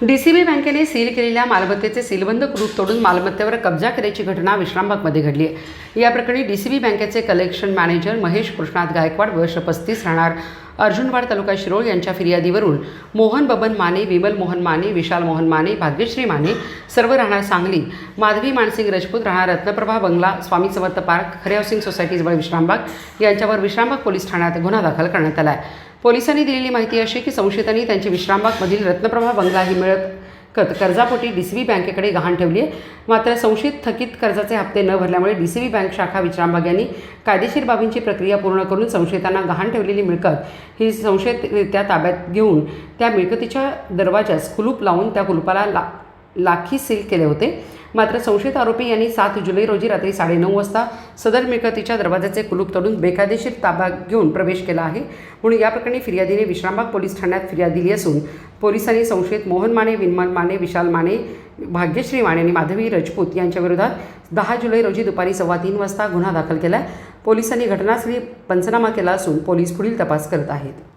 DCB बँकेने seal केलेल्या मालमत्तेचे सीलबंद कुलूप तोडून मालमत्तेवर कब्जा केल्याची घटना विश्रामबागमध्ये घडली आहे. या प्रकरणी डीसीबी बँकेचे कलेक्शन मॅनेजर महेश कृष्णात गायकवाड वर्ष पस्तीस राहणार. अर्जुनवाड तालुका शिरोळ यांच्या फिर्यादीवरून मोहन बबन माने विमल मोहन माने विशाल मोहन माने भाग्यश्री माने सर्व राहणार सांगली. माधवी मानसिंग राजपूत राहणार रत्नप्रभा बंगला स्वामी समर्थ पार्क खरे हाऊसिंग सोसायटीजवळ विश्रामबाग यांच्यावर विश्रामबाग पोलीस ठाण्यात गुन्हा दाखल करण्यात आला आहे. पोलिसांनी दिलेली माहिती अशी की संशयितांनी त्यांची विश्रामबागमधील रत्नप्रभा बंगला ही मिळत कत कर्जापोटी डी सी बी बँकेकडे गहाण ठेवली आहे. मात्र संशयित थकीत कर्जाचे हप्ते न भरल्यामुळे डी सी बी बँक शाखा विश्रामबाग यांनी कायदेशीर बाबींची प्रक्रिया पूर्ण करून संशयितांना गहाण ठेवलेली मिळकत ही संशयितरित्या ताब्यात घेऊन त्या मिळकतीच्या दरवाजास कुलूप लावून त्या कुलूपाला ला लाखी सील केले होते. मात्र संशयित आरोपी यांनी सात जुलै रोजी रात्री साडेनऊ वाजता सदर मिळकतीच्या दरवाजाचे कुलूप तोडून बेकायदेशीर ताबा घेऊन प्रवेश केला आहे. म्हणून या प्रकरणी फिर्यादीने विश्रामबाग पोलीस ठाण्यात फिर्याद दिली असून पोलिसांनी संशयित मोहन माने विनमन माने विशाल माने भाग्यश्री माने आणि माधवी राजपूत यांच्या विरोधात दहा जुलै रोजी दुपारी सव्वा तीन वाजता गुन्हा दाखल केला. आहे पोलिसांनी घटनास्थळी पंचनामा केला असून पोलीस पुढील तपास करत आहेत.